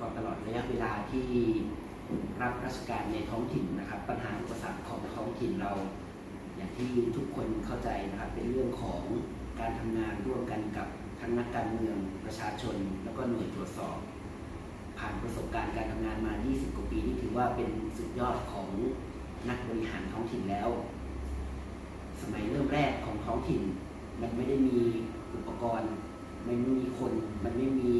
ก็ตลอดระยะเวลาที่รับราชการในท้องถิ่นนะครับ ปัญหาอุปสรรคของท้องถิ่นเรา อย่างที่ทุกคนเข้าใจนะครับเป็นเรื่องของการทำงานร่วมกันกับทั้งนักการเมืองประชาชน แล้วก็หน่วยตรวจสอบ ผ่านประสบการณ์การทำงานมา 20 กว่าปีนี่ถือว่าเป็นสุดยอดของนักบริหารท้องถิ่นแล้ว สมัยเริ่มแรกของท้องถิ่น มันไม่ได้มีอุปกรณ์ มันไม่มีคน มันไม่มี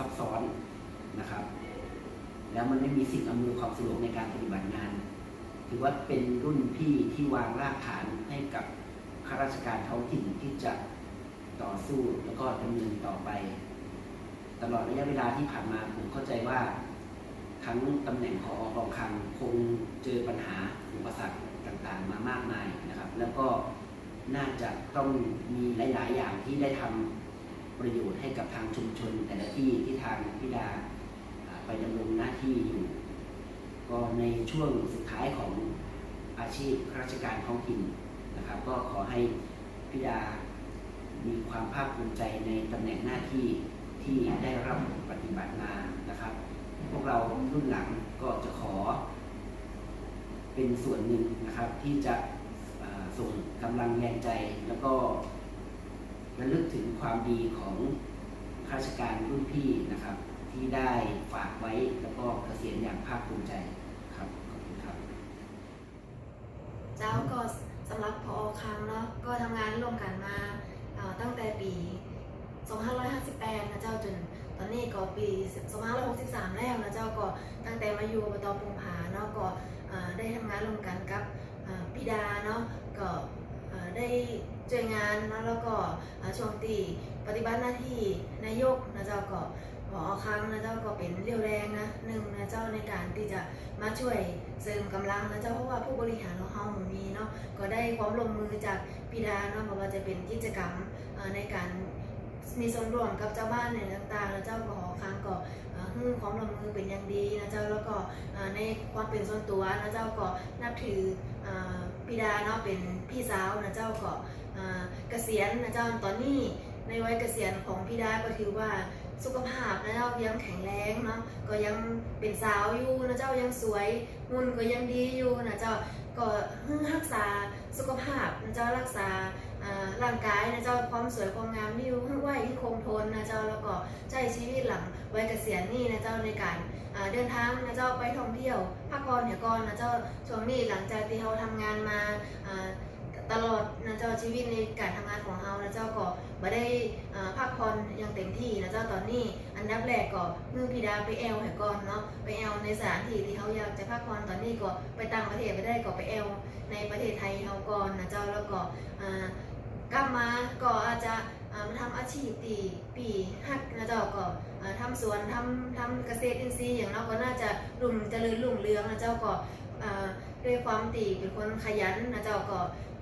ซับซ้อนนะครับ แล้วมันไม่มีสิ่งอำนวยความสะดวกในการปฏิบัติงาน ถือว่าเป็นรุ่นพี่ที่วางรากฐานให้กับข้าราชการท้องถิ่นที่จะต่อสู้แล้วก็ดำเนินต่อไป ตลอดระยะเวลาที่ผ่านมาผมเข้าใจว่า ทั้งตำแหน่งของกองคังคงเจอปัญหาอุปสรรคต่างๆ มามากมายนะครับ แล้วก็น่าจะต้องมีหลาย ๆ อย่างที่ได้ทำ ประโยชน์ให้กับทางชุมชนแต่ละที่ที่ทางพิดาไปดำรงหน้าที่อยู่ ก็ในช่วงสุดท้ายของอาชีพข้าราชการท้องถิ่นนะครับ ก็ขอให้พิดามีความภาคภูมิใจในตำแหน่งหน้าที่ที่ได้รับปฏิบัติมานะครับ พวกเรารุ่นหลังก็จะขอ เป็นส่วนหนึ่งนะครับที่จะส่งกำลังแรงใจแล้วก็ ระลึกถึงความดีของข้าราชการรุ่นพี่นะครับ ที่ได้ฝากไว้แล้วก็เกษียณอย่างภาคภูมิใจครับขอบคุณครับ เจ้าก็สำหรับพอครั้งเนาะก็ทำงานร่วมกันมาตั้งแต่ปี2558นะเจ้าจนตอนนี้ก็ปี2563 แล้วนะเจ้าก็ตั้งแต่มาอยู่อบตปุงผาเนาะก็ได้ทำงานร่วมกันกับพี่ดาเนาะก็ ได้ช่วยงานแล้วแล้วก็ช่วงตีปฏิบัติหน้าที่นายกนะเจ้าก็พอครั้งนะเจ้าก็เป็นเรียวแรงนะหนึ่งนะเจ้าในการที่จะมาช่วยเสริมกำลังนะเจ้าเพราะว่าผู้บริหารของเฮามมีเนาะก็ได้ความร่วมมือจากพี่ดาเนาะเพราะว่าจะเป็นกิจกรรมในการ มีส่วนร่วมกับเจ้าบ้านในต่างๆ แล้วเจ้าก็หอค้างก็เอ่อให้ความร่วมมือเป็นอย่างดีนะเจ้าแล้วก็ในความเป็นส่วนตัวนะเจ้าก็นับถือพีดาเนาะเป็นพี่สาวนะเจ้าก็เกษียณนะเจ้าตอนนี้ในวัยเกษียณของพี่ดาก็ถือว่าสุขภาพนะเจ้ายังแข็งแรงเนาะก็ยังเป็นสาวอยู่นะเจ้ายังสวยหุ่นก็ยังดีอยู่นะเจ้าก็รักษาสุขภาพนะเจ้ารักษา ร่างกายนะเจ้าความสวยความงามนี่รู้ไหวให้คงทนนะเจ้าแล้วก็ใช้ชีวิตหลังวัยเกษียณนี่นะเจ้าในการเดินทางนะเจ้าไปท่องเที่ยวพักผ่อนเนี่ยก่อนนะเจ้าช่วงนี้หลังจากที่เราทำงานมาตลอดนะเจ้าชีวิตในการทำงานของเรานะเจ้าก็บ่ได้พักผ่อนอย่างเต็มที่นะเจ้าตอนนี้ อันดับแรกก็มือพีดาไปแอลให้ก่อนเนาะไปแอลในสถานที่ที่เขาอยากจะพักผ่อนตอนนี้ก็ไปต่างประเทศไปได้ก็ไปแอลในประเทศไทยเขาก่อนนะเจ้าแล้วก็ ก็อาจจะมาทำอาชีพตีปีหักนะเจ้าก็อ่าทำสวนทำทำเกษตรอินทรีย์อย่างเราก็น่าจะรุ่งเจริญรุ่งเรืองนะเจ้าก็อ่าด้วยความตีเป็นคนขยันนะเจ้าก็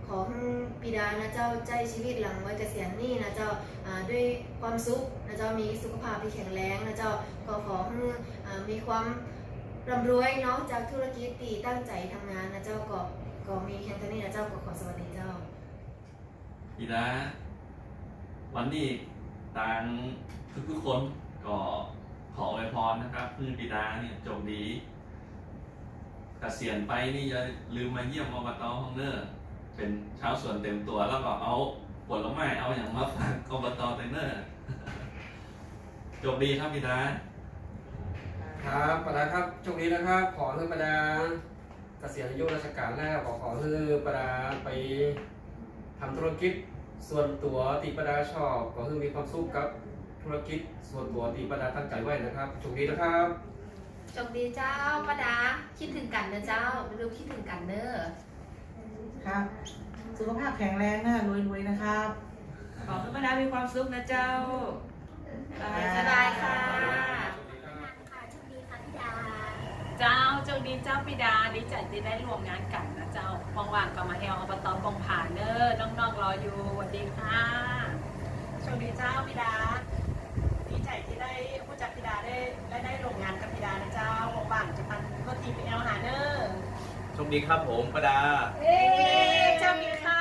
ขอให้ปิดานะเจ้าใจชีวิตหลังวัยเกษียณนี่นะเจ้าด้วยความสุขนะเจ้ามีสุขภาพที่แข็งแรงนะเจ้าก็ขอให้มีความร่ำรวยเนาะจากธุรกิจตีตั้งใจทำงานนะเจ้าก็ก็มีแค่นี้นะเจ้าก็ขอสวัสดีเจ้าปีดา วันนี้ต่างทุกๆคนก็ขออวยพรนะครับคือปีดาเนี่ยจบดีเกษียณไปนี่อย่าลืมมาเยี่ยมอบตห้องเนอร์เป็นชาวสวนเต็มตัวแล้วก็เอาผลไม้เอาอย่างมาฝากอบตเตนเนอร์จบดีครับปีดาครับประดาครับโชคดีนะครับ ขอให้ประดาเกษียณอายุราชการแล้วขอขอให้ประดาไปทำธุรกิจ ส่วนตัวที่ประดาชอบก็คือมีความสุขกับธุรกิจ ส่วนตัวที่ประดาตั้งใจไว้นะครับโชคดีนะครับโชคดีเจ้าป้าดาคิดถึงกันเนอะเจ้าดูคิดถึงกันเนอะครับ สุขภาพแข็งแรงนะรวยๆนะครับ ขอให้ป้าดามีความสุขนะเจ้าสบายค่ะเจ้าโชคดีเจ้าปิดาดีใจที่ได้ร่วมงานกันนะเจ้าว่างๆก็มาแอลอบตปงผ่านเนอร์น้ องๆรออยู่สวัสดีค่ะโชคดีเจ้าปิดาดีใจที่ได้ผู้จัดปิดาได้ได้ได้ร่วมงานกับปิดานะเจ้าว่างๆจะพันก็ทีไปแอลหาเนอร์โชคดีครับผมประดา เอ๊เจ้ามีค่ะ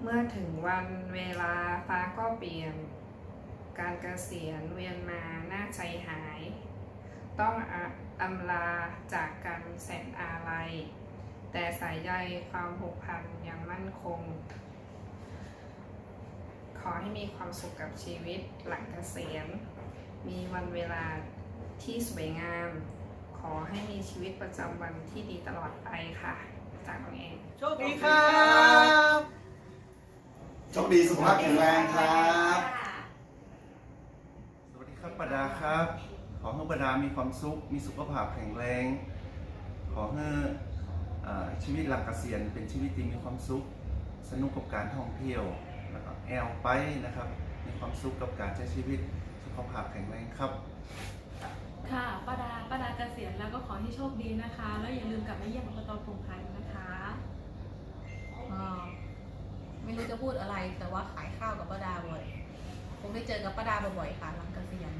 เมื่อถึงวันเวลาฟ้าก็เปลี่ยน การเกษียณเวียนมาหน้าใจหาย ต้องอะอำลาจากกันแสนอาลัยแต่สายใยความผูกพันยังมั่นคง ขอให้มีความสุขกับชีวิตหลังเกษียณ มีวันเวลาที่สวยงาม ขอให้มีชีวิตประจำวันที่ดีตลอดไปค่ะ จากน้องเอง โชคดีครับโชคดีสุขภาพแข็งแรงครับ สวัสดีครับประดาครับ ขอให้ประดามีความสุข มีสุขภาพแข็งแรง ขอให้เอ่อชีวิตหลังเกษียณเป็นชีวิตที่มีความสุข สนุกกับการท่องเที่ยว แล้วก็แอลไปนะครับ มีความสุขกับการใช้ชีวิต สุขภาพแข็งแรงครับ ค่ะป้าดาป้าดาเกษียณแล้วก็ขอให้โชคดีนะคะ แล้วอย่าลืมกลับมาเยี่ยมอบตปงพันนะคะอ่าไม่รู้จะพูดอะไรแต่ว่าขายข้าวกับป้าดาบ่อยคงได้เจอกับป้าดาบ่อยๆค่ะหลังเกษียณ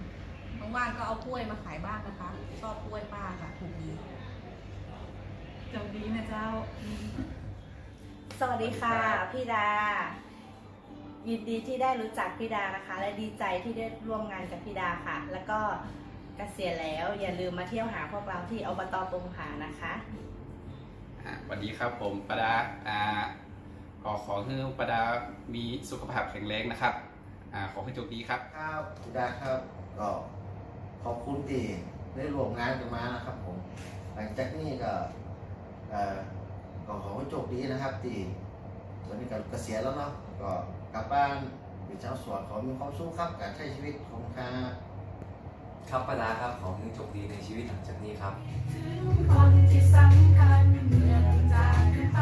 ว่างๆก็เอากล้วยมาขายบ้างนะคะ ชอบกล้วยป้าค่ะถูกดีโชคดีนะเจ้า สวัสดีค่ะ พี่ดา ยินดีที่ได้รู้จักพี่ดานะคะ และดีใจที่ได้ร่วมงานกับพี่ดาค่ะ แล้วก็เกษียณแล้วอย่าลืมมาเที่ยวหาพวกเราที่อบตปงผานะคะอ่าสวัสดีครับผมประดาอ่าขอขอให้ประดามีสุขภาพแข็งแรงนะครับอ่าขอให้โชคดีครับ ครับคุณดาครับก็ขอบคุณที่ได้ร่วมงานกันมานะครับผม หลังจากนี้ก็เอ่อก็ขอให้โชคดีนะครับที่ตอนนี้ก็เกษียณแล้วเนาะก็ กลับบ้านเป็นชาวสวนขอมีความสุขครับการใช้ชีวิตของค้าครับประดาครับขอให้โชคดีในชีวิตหลังจากนี้ครับ ถึงคนที่สำคัญเมื่อจากกันไป